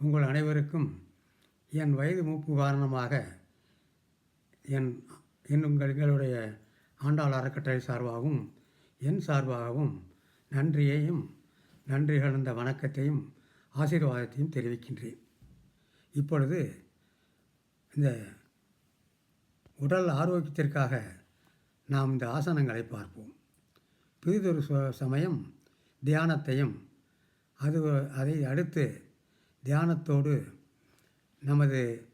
உங்கள் அனைவருக்கும் என் வயது மூப்பு காரணமாக என் என் எங்களுடைய ஆண்டாள் அறக்கட்டளை சார்பாகவும் என் சார்பாகவும் நன்றியையும் நன்றி கலந்த வணக்கத்தையும் ஆசீர்வாதத்தையும் தெரிவிக்கின்றேன். இப்பொழுது இந்த உடல் ஆரோக்கியத்திற்காக நாம் இந்த ஆசனங்களை பார்ப்போம். பிறிதொரு ச- சமயம் தியானத்தையும் அது அதை அடுத்து தியானத்தோடு நமது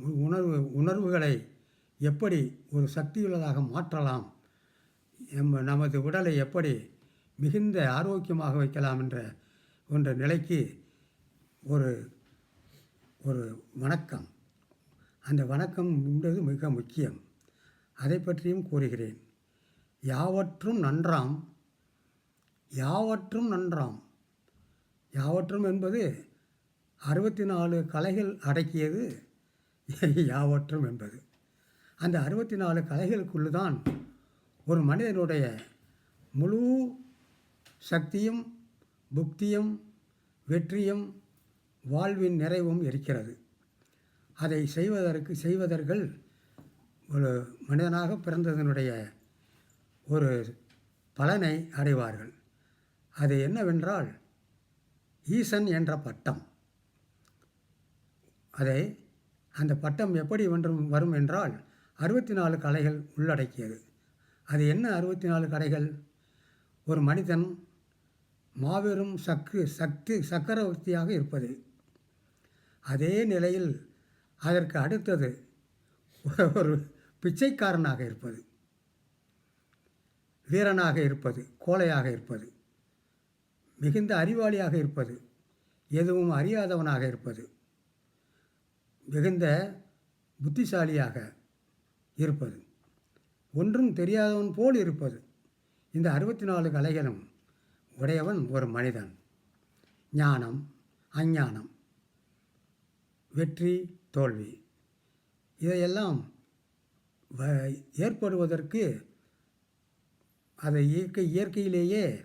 உ- உணர்வு உணர்வுகளை எப்படி ஒரு சக்தியுள்ளதாக மாற்றலாம் நம் நமது உடலை எப்படி மிகுந்த ஆரோக்கியமாக வைக்கலாம் என்ற என்ற நிலைக்கு ஒரு ஒரு வணக்கம். அந்த வணக்கம் என்பது மிக முக்கியம். அதை பற்றியும் கூறுகிறேன். யாவற்றும் நன்றாம் யாவற்றும் நன்றாம். யாவற்றும் என்பது அறுபத்தி நாலு கலைகள் அடக்கியது யாவற்றும் என்பது. அந்த அறுபத்தி நாலு கலைகளுக்குள்ளே தான் ஒரு மனிதனுடைய முழு சக்தியும் புக்தியும் வெற்றியும் வாழ்வின் நிறைவும் இருக்கிறது. அதை செய்வதற்கு செய்வதற்கள் ஒரு மனிதனாக பிறந்ததனுடைய ஒரு பலனை அடைவார்கள். அது என்னவென்றால் ஈசன் என்ற பட்டம். அதை அந்த பட்டம் எப்படி வென்றும் வரும் என்றால் அறுபத்தி நாலு கலைகள் உள்ளடக்கியது. அது என்ன அறுபத்தி நாலு கலைகள்? ஒரு மனிதன் மாபெரும் சக்கு சக்தி சக்கரவர்த்தியாக இருப்பது. அதே நிலையில் அதற்கு அடுத்தது ஒரு பிச்சைக்காரனாக இருப்பது. வீரனாக இருப்பது கோழையாக இருப்பது. மிகுந்த அறிவாளியாக இருப்பது. எதுவும் அறியாதவனாக இருப்பது. மிகுந்த புத்திசாலியாக இருப்பது. ஒன்றும் தெரியாதவன் போல் இருப்பது. இந்த அறுபத்தி நாலு கலைகளும் உடையவன் ஒரு மனிதன். ஞானம் அஞ்ஞானம் வெற்றி தோல்வி இதையெல்லாம் வ- ஏற்படுவதற்கு அதை இயற்கை இயற்கையிலேயே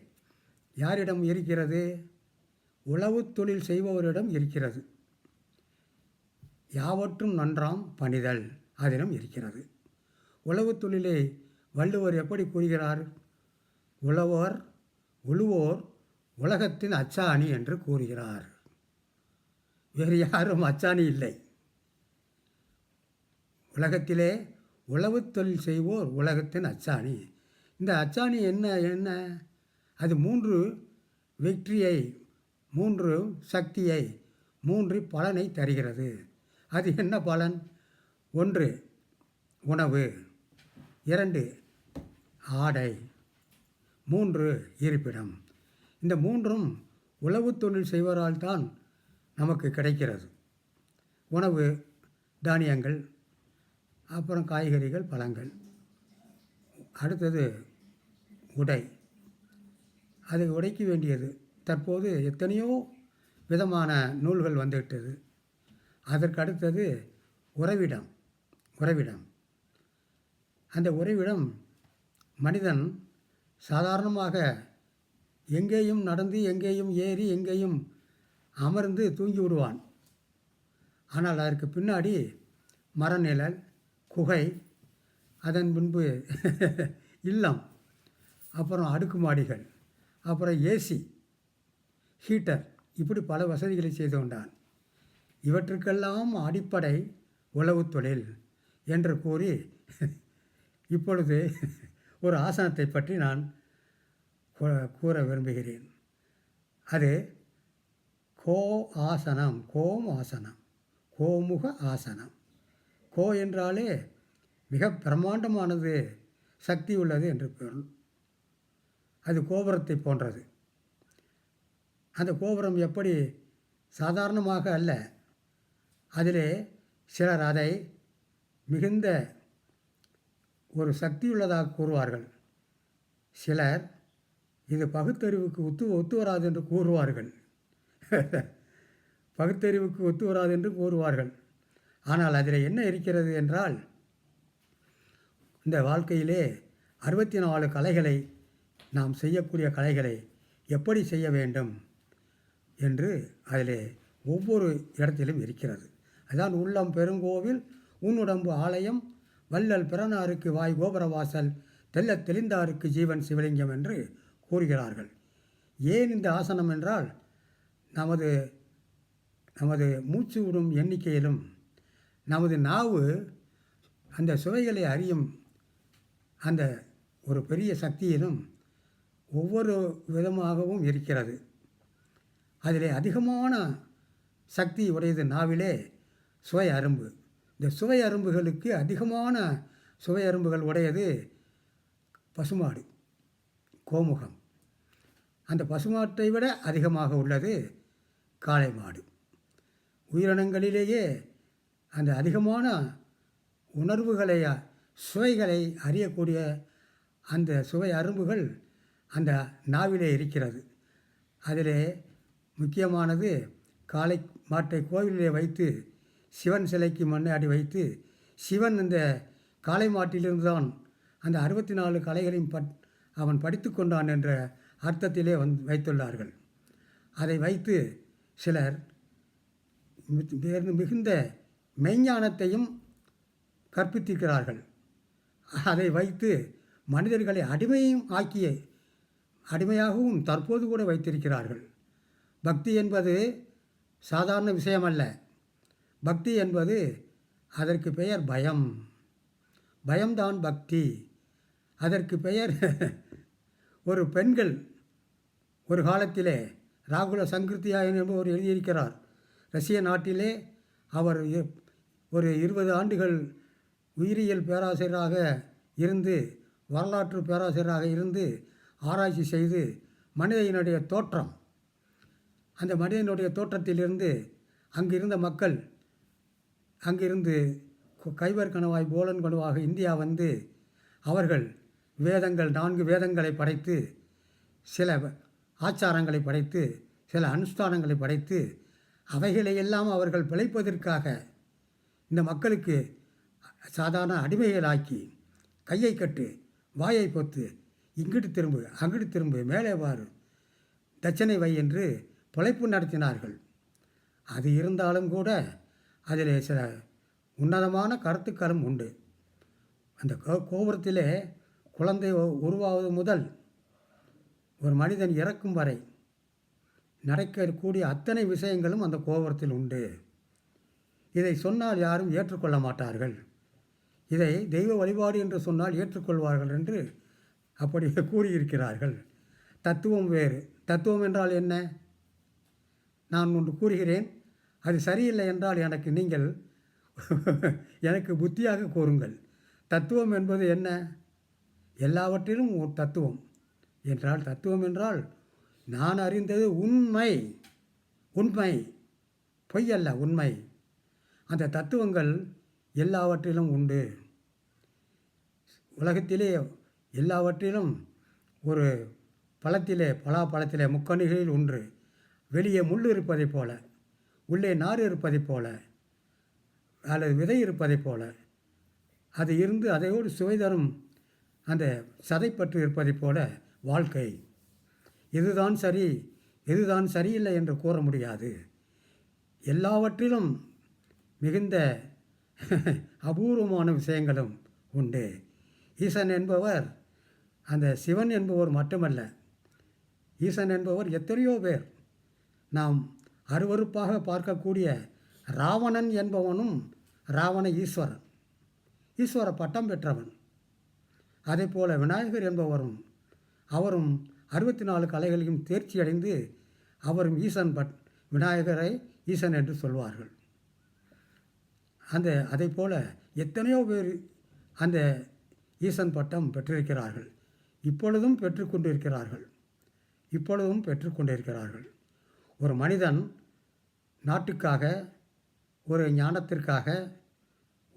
யாரிடம் இருக்கிறது? உழவுத் தொழில் செய்பவரிடம் இருக்கிறது. யாவற்றும் நன்றாம் பணிதல் அதிலும் இருக்கிறது. உழவுத் தொழிலை வள்ளுவர் எப்படி கூறுகிறார்? உழவர் உழுவோர் உலகத்தின் அச்சாணி என்று கூறுகிறார். வேறு யாரும் அச்சாணி இல்லை. உலகத்திலே உழவு தொழில் செய்வோர் உலகத்தின் அச்சாணி. இந்த அச்சாணி என்ன என்ன? அது மூன்று வெற்றியை மூன்று சக்தியை மூன்று பலனை தருகிறது. அது என்ன பலன்? ஒன்று உணவு. இரண்டு ஆடை. மூன்று இருப்பிடம். இந்த மூன்றும் உழவு தொழில் செய்வரால் தான் நமக்கு கிடைக்கிறது. உணவு தானியங்கள் அப்புறம் காய்கறிகள் பழங்கள். அடுத்தது உடை. அதை உடைக்க வேண்டியது. தற்போது எத்தனையோ விதமான நூல்கள் வந்துவிட்டது அதற்கு அடுத்தது உறவிடம் உறவிடம். அந்த உறவிடம் மனிதன் சாதாரணமாக எங்கேயும் நடந்து எங்கேயும் ஏறி எங்கேயும் அமர்ந்து தூங்கி விடுவான். ஆனால் அதற்கு பின்னாடி மரநிழல் குகை அதன் பின்பு இல்லம் அப்புறம் அடுக்குமாடிகள் அப்புறம் ஏசி ஹீட்டர் இப்படி பல வசதிகளை செய்து கொண்டான். இவற்றுக்கெல்லாம் அடிப்படை உழவுத் தொழில் என்று கூறி இப்பொழுது ஒரு ஆசனத்தை பற்றி நான் கூற விரும்புகிறேன். அது கோ ஆசனம் கோம் ஆசனம் கோமுக ஆசனம். கோ என்றாலே மிக பிரம்மாண்டமானது சக்தி உள்ளது என்று பொருள். அது கோபுரத்தை போன்றது. அந்த கோபுரம் எப்படி சாதாரணமாக அல்ல அதிலே சிலர் அதை மிகுந்த ஒரு சக்தியுள்ளதாக கூறுவார்கள். சிலர் இது பகுத்தறிவுக்கு ஒத்து ஒத்து வராது என்று கூறுவார்கள். பகுத்தறிவுக்கு ஒத்து வராது என்று கூறுவார்கள். ஆனால் அதில் என்ன இருக்கிறது என்றால் இந்த வாழ்க்கையிலே அறுபத்தி நாலு கலைகளை நாம் செய்யக்கூடிய கலைகளை எப்படி செய்ய வேண்டும் என்று அதிலே ஒவ்வொரு இடத்திலும் இருக்கிறது. அதான் உள்ளம் பெருங்கோவில் உன்னுடம்பு ஆலயம் வள்ளல் பிறனாருக்கு வாய் கோபுரவாசல் தெல்ல தெளிந்தாருக்கு ஜீவன் சிவலிங்கம் என்று கூறுகிறார்கள். ஏன் இந்த ஆசனம் என்றால் நமது நமது மூச்சு விடும் எண்ணிக்கையிலும் நமது நாவு அந்த சுவைகளை அறியும் அந்த ஒரு பெரிய சக்தியிலும் ஒவ்வொரு விதமாகவும் இருக்கிறது. அதிலே அதிகமான சக்தி உடையது நாவிலே சுவை அரும்பு. இந்த சுவை அரும்புகளுக்கு அதிகமான சுவை அரும்புகள் உடையது பசுமாடு கோமுகம். அந்த பசுமாட்டை விட அதிகமாக உள்ளது காளை மாடு. உயிரினங்களிலேயே அந்த அதிகமான உணர்வுகளை சுவைகளை அறியக்கூடிய அந்த சுவை அரும்புகள் அந்த நாவிலே இருக்கிறது. அதிலே முக்கியமானது காளை மாட்டை கோவிலிலே வைத்து சிவன் சிலைக்கு மண்ணாடி வைத்து சிவன் இந்த காளை மாட்டிலிருந்து தான் அந்த அறுபத்தி நாலு கலைகளையும் பட் அவன் படித்து கொண்டான் என்ற அர்த்தத்திலே வந் வைத்துள்ளார்கள். அதை வைத்து சிலர் மித்- மிகுந்த மெய்ஞானத்தையும் கற்பித்திருக்கிறார்கள். அதை வைத்து மனிதர்களை அடிமையும் ஆக்கிய அடிமையாகவும் தற்போது கூட வைத்திருக்கிறார்கள். பக்தி என்பது சாதாரண விஷயமல்ல. பக்தி என்பது அதற்கு பெயர் பயம். பயம்தான் பக்தி. அதற்கு பெயர் ஒரு பெண்கள் ஒரு காலத்திலே ராகுல சங்கிருத்தியாயன் என்பவர் எழுதியிருக்கிறார். ரஷ்ய நாட்டிலே அவர் ஒரு இருபது ஆண்டுகள் உயிரியல் பேராசிரியராக இருந்து வரலாற்று பேராசிரியராக இருந்து ஆராய்ச்சி செய்து மனிதனுடைய தோற்றம். அந்த மனிதனுடைய தோற்றத்திலிருந்து அங்கிருந்த மக்கள் அங்கிருந்து கு- கைவர் கணவாய் போலன் கணவாக இந்தியா வந்து அவர்கள் வேதங்கள் நான்கு வேதங்களை படைத்து சில ஆச்சாரங்களை படைத்து சில அனுஷ்டானங்களை படைத்து அவைகளையெல்லாம் அவர்கள் பிழைப்பதற்காக இந்த மக்களுக்கு சாதாரண அடிமைகளாக்கி கையை கட்டு வாயை பொத்து இங்கிட்டு திரும்பு அங்கிட்டு திரும்பு மேலே வாரு தட்சணை வை என்று பிழைப்பு நடத்தினார்கள். அது இருந்தாலும் கூட அதில் சில உன்னதமான கருத்துக்களும் உண்டு. அந்த கோ- கோபுரத்திலே குழந்தை உருவாவது முதல் ஒரு மனிதன் இறக்கும் வரை நடக்கக்கூடிய அத்தனை விஷயங்களும் அந்த கோபுரத்தில் உண்டு. இதை சொன்னால் யாரும் ஏற்றுக்கொள்ள மாட்டார்கள். இதை தெய்வ வழிபாடு என்று சொன்னால் ஏற்றுக்கொள்வார்கள் என்று அப்படி கூறியிருக்கிறார்கள். தத்துவம் வேறு. தத்துவம் என்றால் என்ன? நான் ஒன்று கூறுகிறேன். அது சரியில்லை என்றால் எனக்கு நீங்கள் எனக்கு புத்தியாக கூறுங்கள் தத்துவம் என்பது என்ன? எல்லாவற்றிலும் ஒரு தத்துவம். என்றால் தத்துவம் என்றால் நான் அறிந்தது உண்மை. உண்மை. பொய் அல்ல உண்மை. அந்த தத்துவங்கள் எல்லாவற்றிலும் உண்டு. உலகத்திலே எல்லாவற்றிலும் ஒரு பழத்திலே பலாப்பழத்திலே முக்கணிகளில் ஒன்று. வெளியே முள் இருப்பதைப் போல. உள்ளே நார் இருப்பதைப் போல அல்லது விதை இருப்பதைப் போல அது இருந்து அதையோடு சுவை தரும் அந்த சதைப்பற்று இருப்பதைப் போல வாழ்க்கை. இதுதான் சரி இதுதான் சரியில்லை என்று கூற முடியாது. எல்லாவற்றிலும் மிகுந்த அபூர்வமான விஷயங்களும் உண்டு. ஈசன் என்பவர் அந்த சிவன் என்பவர் மட்டுமல்ல ஈசன் என்பவர் எத்தனையோ பேர் நாம் அருவருப்பாக பார்க்கக்கூடிய ராவணன் என்பவனும் ராவண ஈஸ்வரன். ஈஸ்வர பட்டம் பெற்றவன். அதே போல விநாயகர் என்பவரும் அவரும் அறுபத்தி நாலு கலைகளையும் தேர்ச்சி அடைந்து அவரும் ஈசன் பட் விநாயகரை ஈசன் என்று சொல்வார்கள். அந்த அதை போல எத்தனையோ பேர் அந்த ஈசன் பட்டம் பெற்றிருக்கிறார்கள். இப்பொழுதும் பெற்றுக்கொண்டிருக்கிறார்கள் இப்பொழுதும் பெற்றுக்கொண்டிருக்கிறார்கள் ஒரு மனிதன் நாட்டுக்காக ஒரு ஞானத்திற்காக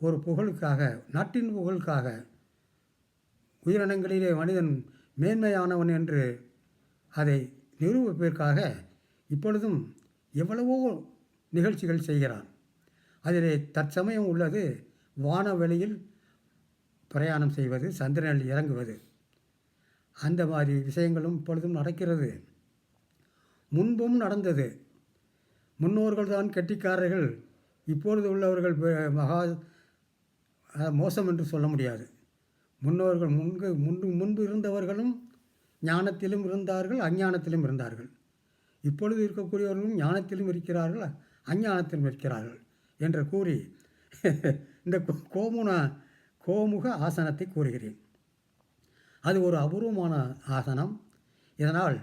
ஒரு புகழுக்காக நாட்டின் புகழுக்காக உயிரினங்களிலே மனிதன் மேன்மையானவன் என்று அதை நிரூபிப்பதற்காக இப்பொழுதும் எவ்வளவோ நிகழ்ச்சிகள் செய்கிறான். அதிலே தற்சமயம் உள்ளது வானவெளியில் பிரயாணம் செய்வது சந்திரனில் இறங்குவது. அந்த மாதிரி விஷயங்களும் இப்பொழுதும் நடக்கிறது. முன்பும் நடந்தது. முன்னோர்கள் தான் கெட்டிக்காரர்கள். இப்பொழுது உள்ளவர்கள் பெ- மகா மோசம் என்று சொல்ல முடியாது. முன்னோர்கள் முன்பு முன்பு முன்பு இருந்தவர்களும் ஞானத்திலும் இருந்தார்கள் அஞ்ஞானத்திலும் இருந்தார்கள். இப்பொழுது இருக்கக்கூடியவர்களும் ஞானத்திலும் இருக்கிறார்கள் அஞ்ஞானத்திலும் இருக்கிறார்கள் என்று கூறி இந்த கோ- கோமுன கோமுக ஆசனத்தை கூறுகிறேன். அது ஒரு அபூர்வமான ஆசனம். இதனால்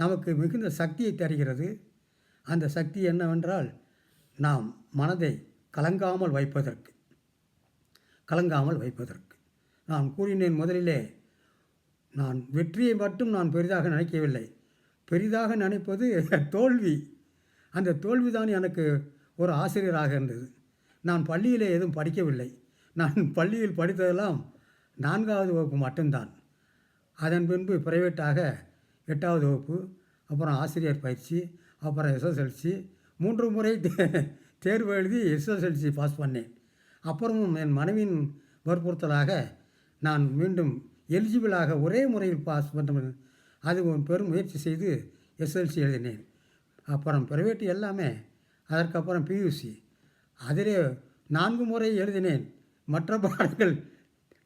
நமக்கு மிகுந்த சக்தியை தருகிறது. அந்த சக்தி என்னவென்றால் நாம் மனதை கலங்காமல் வைப்பதற்கு. கலங்காமல் வைப்பதற்கு. நான் கூறினேன் முதலிலே நான் வெற்றியை மட்டும் நான் பெரிதாக நினைக்கவில்லை. பெரிதாக நினைப்பது தோல்வி. அந்த தோல்விதான் எனக்கு ஒரு ஆசிரியராக இருந்தது. நான் பள்ளியிலே எதுவும் படிக்கவில்லை. நான் பள்ளியில் படித்ததெல்லாம் நான்காவது வகுப்பு மட்டும்தான். அதன் பின்பு பிரைவேட்டாக எட்டாவது வகுப்பு அப்புறம் ஆசிரியர் பயிற்சி அப்புறம் எஸ்எஸ்எல்சி மூன்று முறை தேர்வு எழுதி எஸ்எஸ்எல்சி பாஸ் பண்ணேன். அப்புறமும் என் மனைவியின் வற்புறுத்தலாக நான் மீண்டும் எலிஜிபிளாக ஒரே முறையில் பாஸ் பண்ண அது ஒரு பெரும் முயற்சி செய்து எஸ்எல்சி எழுதினேன். அப்புறம் பிரைவேட் எல்லாமே அதற்கப்புறம் பியூசி அதிலே நான்கு முறை எழுதினேன். மற்ற பாடங்கள்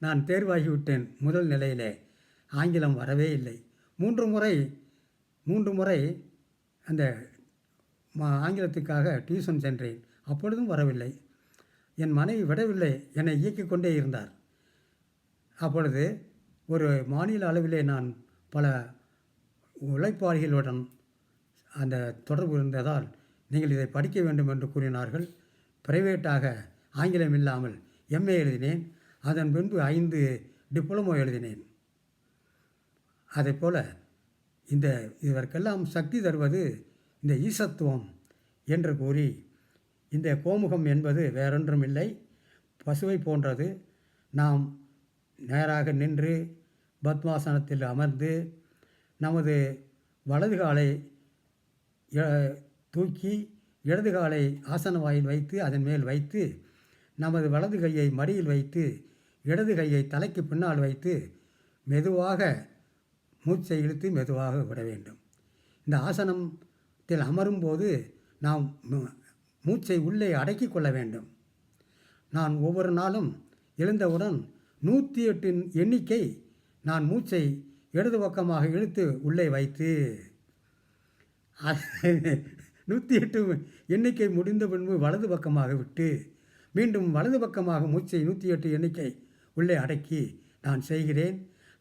நான் தேர்வாகிவிட்டேன் முதல் நிலையிலே. ஆங்கிலம் வரவே இல்லை. மூன்று முறை மூன்று முறை அந்த மா ஆங்கிலத்துக்காக டியூஷன் சென்றேன். அப்பொழுதும் வரவில்லை. என் மனைவி விடவில்லை. என்னை இயக்கிக் கொண்டே இருந்தார். அப்பொழுது ஒரு மாநில அளவிலே நான் பல உழைப்பாளிகளுடன் அந்த தொடர்பு இருந்ததால் நீங்கள் இதை படிக்க வேண்டும் என்று கூறினார்கள். பிரைவேட்டாக ஆங்கிலம் இல்லாமல் எம்ஏ எழுதினேன். அதன் பின்பு ஐந்து டிப்ளமோ எழுதினேன். அதைப்போல இந்த இதற்கெல்லாம் சக்தி தருவது இந்த ஈசத்துவம் என்று கூறி இந்த கோமுகம் என்பது வேறொன்றும் இல்லை பசுவை போன்றது. நாம் நேராக நின்று பத்மாசனத்தில் அமர்ந்து நமது வலது காலை தூக்கி இடது காலை ஆசன வாயில் வைத்து அதன் மேல் வைத்து நமது வலது கையை மடியில் வைத்து இடது கையை தலைக்கு பின்னால் வைத்து மெதுவாக மூச்சை இழுத்து மெதுவாக விட வேண்டும். இந்த ஆசனத்தில் அமரும்போது நாம் மூச்சை உள்ளே அடக்கி கொள்ள வேண்டும். நான் ஒவ்வொரு நாளும் எழுந்தவுடன் நூற்றி எட்டு எண்ணிக்கை நான் மூச்சை இடது பக்கமாக இழுத்து உள்ளே வைத்து நூற்றி எட்டு எண்ணிக்கை முடிந்த பின்பு வலது பக்கமாக விட்டு மீண்டும் வலது பக்கமாக மூச்சை நூற்றி எட்டு எண்ணிக்கை உள்ளே அடக்கி நான் செய்கிறேன்.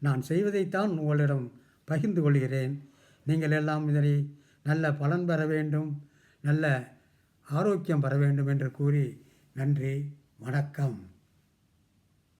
நான் செய்வதைத்தான் உங்களிடம் பகிர்ந்து கொள்கிறேன். நீங்கள் எல்லாம் இதனை நல்ல பலன் பெற வேண்டும் நல்ல ஆரோக்கியம் பெற வேண்டும் என்று கூறி நன்றி வணக்கம்.